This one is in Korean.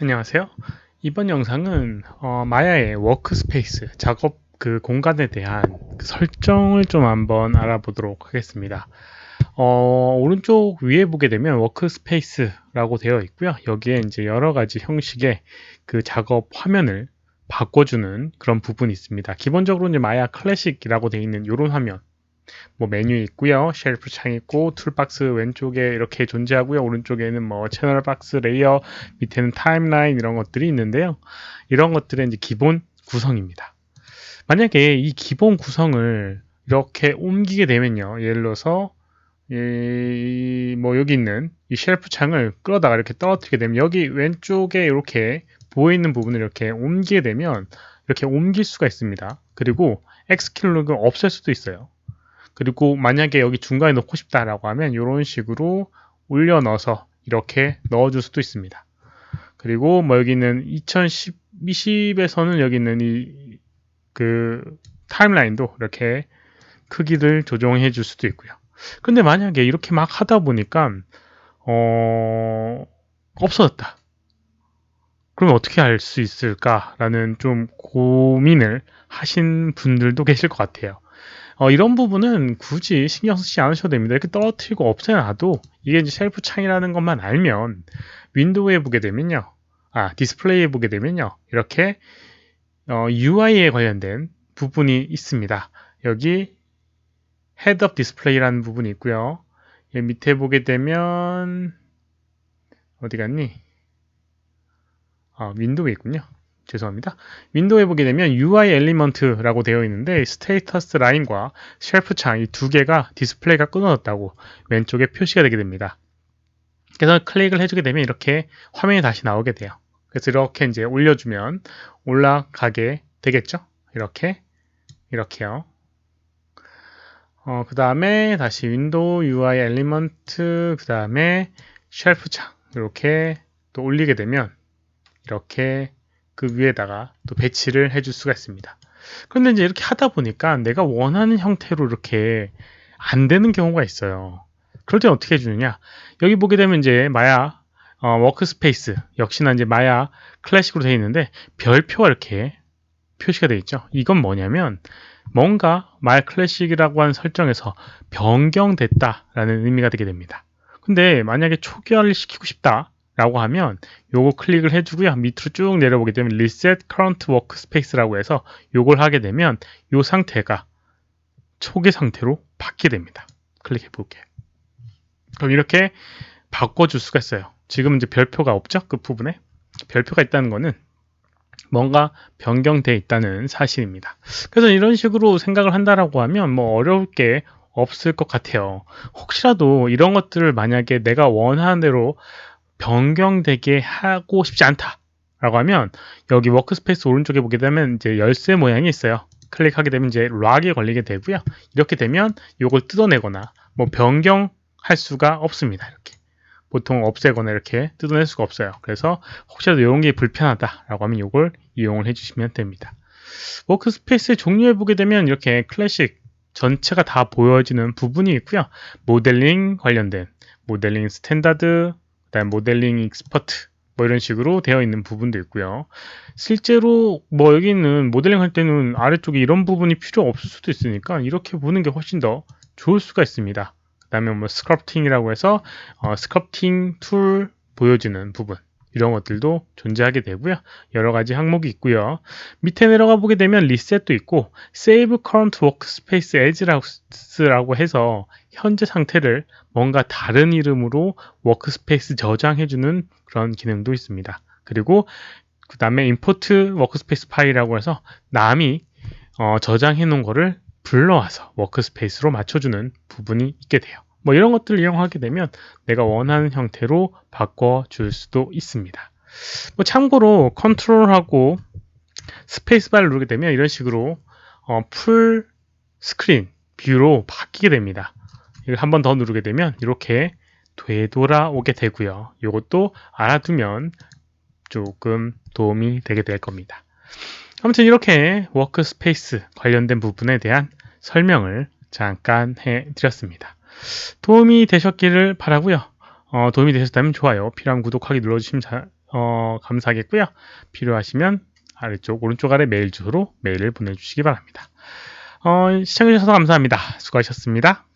안녕하세요. 이번 영상은 어, 마야의 워크스페이스 작업 그 공간에 대한 그 설정을 좀 한번 알아보도록 하겠습니다. 어, 오른쪽 위에 보게 되면 워크스페이스라고 되어 있고요. 여기에 이제 여러 가지 형식의 그 작업 화면을 바꿔주는 그런 부분이 있습니다. 기본적으로 이제 마야 클래식이라고 되어 있는 이런 화면 뭐 메뉴 있고요. 쉘프 창 있고 툴박스 왼쪽에 이렇게 존재하고요. 오른쪽에는 뭐 채널 박스 레이어, 밑에는 타임라인 이런 것들이 있는데요. 이런 것들은 이제 기본 구성입니다. 만약에 이 기본 구성을 이렇게 옮기게 되면요. 예를 들어서 이, 뭐 여기 있는 이 쉘프 창을 끌어다가 이렇게 떨어뜨리게 되면 여기 왼쪽에 이렇게 보이는 부분을 이렇게 옮기게 되면 이렇게 옮길 수가 있습니다. 그리고 X킬로그 없앨 수도 있어요. 그리고 만약에 여기 중간에 넣고 싶다라고 하면 이런 식으로 올려 넣어서 이렇게 넣어줄 수도 있습니다. 그리고 뭐 여기는 2010에서는 여기 있는 이 그 타임라인도 이렇게 크기를 조정해 줄 수도 있고요. 근데 만약에 이렇게 막 하다 보니까 어 없어졌다. 그러면 어떻게 할 수 있을까라는 좀 고민을 하신 분들도 계실 것 같아요. 어, 이런 부분은 굳이 신경 쓰지 않으셔도 됩니다. 이렇게 떨어뜨리고 없애놔도 이게 이제 셀프 창이라는 것만 알면 윈도우에 보게 되면요. 아, 디스플레이에 보게 되면요. 이렇게 어, UI에 관련된 부분이 있습니다. 여기 헤드업 디스플레이라는 부분이 있고요. 밑에 보게 되면 어디 갔니? 아, 윈도우에 있군요. 죄송합니다. 윈도우에 보게 되면 UI 엘리먼트라고 되어 있는데 스테이터스 라인과 쉘프 창이 두 개가 디스플레이가 끊어졌다고 왼쪽에 표시가 되게 됩니다. 그래서 클릭을 해주게 되면 이렇게 화면이 다시 나오게 돼요. 그래서 이렇게 이제 올려주면 올라가게 되겠죠? 이렇게 이렇게요. 어, 그 다음에 다시 윈도우 UI 엘리먼트 그 다음에 쉘프 창 이렇게 또 올리게 되면 이렇게 그 위에다가 또 배치를 해줄 수가 있습니다. 그런데 이제 이렇게 하다 보니까 내가 원하는 형태로 이렇게 안 되는 경우가 있어요. 그럴 때 어떻게 해주느냐? 여기 보게 되면 이제 마야 어, 워크스페이스 역시나 이제 마야 클래식으로 되어 있는데 별표가 이렇게 표시가 되어 있죠. 이건 뭐냐면 뭔가 마야 클래식이라고 한 설정에서 변경됐다라는 의미가 되게 됩니다. 근데 만약에 초기화를 시키고 싶다 라고 하면 요거 클릭을 해주고요. 밑으로 쭉 내려보게 되면 Reset Current Workspace라고 해서 요걸 하게 되면 요 상태가 초기 상태로 바뀌게 됩니다. 클릭해 볼게요. 그럼 이렇게 바꿔줄 수가 있어요. 지금 이제 별표가 없죠? 끝부분에. 별표가 있다는 거는 뭔가 변경되어 있다는 사실입니다. 그래서 이런 식으로 생각을 한다라고 하면 뭐 어려울 게 없을 것 같아요. 혹시라도 이런 것들을 만약에 내가 원하는 대로 변경되게 하고 싶지 않다. 라고 하면 여기 워크스페이스 오른쪽에 보게 되면 이제 열쇠 모양이 있어요. 클릭하게 되면 이제 락이 걸리게 되고요. 이렇게 되면 이걸 뜯어내거나 뭐 변경할 수가 없습니다. 이렇게 보통 없애거나 이렇게 뜯어낼 수가 없어요. 그래서 혹시라도 이런 게 불편하다라고 하면 이걸 이용을 해주시면 됩니다. 워크스페이스의 종류에 보게 되면 이렇게 클래식 전체가 다 보여지는 부분이 있고요. 모델링 관련된 모델링 스탠다드, 그다음 모델링 익스퍼트 뭐 이런 식으로 되어 있는 부분도 있고요. 실제로 뭐 여기 있는 모델링 할 때는 아래쪽에 이런 부분이 필요 없을 수도 있으니까 이렇게 보는 게 훨씬 더 좋을 수가 있습니다. 그 다음에 뭐 스크럽팅이라고 해서 어, 스크럽팅 툴 보여주는 부분 이런 것들도 존재하게 되고요. 여러 가지 항목이 있고요. 밑에 내려가 보게 되면 리셋도 있고 Save Current Workspace As라고 해서 현재 상태를 뭔가 다른 이름으로 워크스페이스 저장해주는 그런 기능도 있습니다. 그리고 그 다음에 import 워크스페이스 파일이라고 해서 남이 어, 저장해 놓은 거를 불러와서 워크스페이스로 맞춰주는 부분이 있게 돼요. 뭐 이런 것들을 이용하게 되면 내가 원하는 형태로 바꿔줄 수도 있습니다. 뭐 참고로 컨트롤하고 스페이스바를 누르게 되면 이런 식으로 어, 풀 스크린 뷰로 바뀌게 됩니다. 한 번 더 누르게 되면 이렇게 되돌아오게 되고요. 이것도 알아두면 조금 도움이 되게 될 겁니다. 아무튼 이렇게 워크스페이스 관련된 부분에 대한 설명을 잠깐 해드렸습니다. 도움이 되셨기를 바라고요. 어, 도움이 되셨다면 좋아요, 필요한 구독하기 눌러주시면 자, 어, 감사하겠고요. 필요하시면 아래쪽 오른쪽 아래 메일 주소로 메일을 보내주시기 바랍니다. 어, 시청해주셔서 감사합니다. 수고하셨습니다.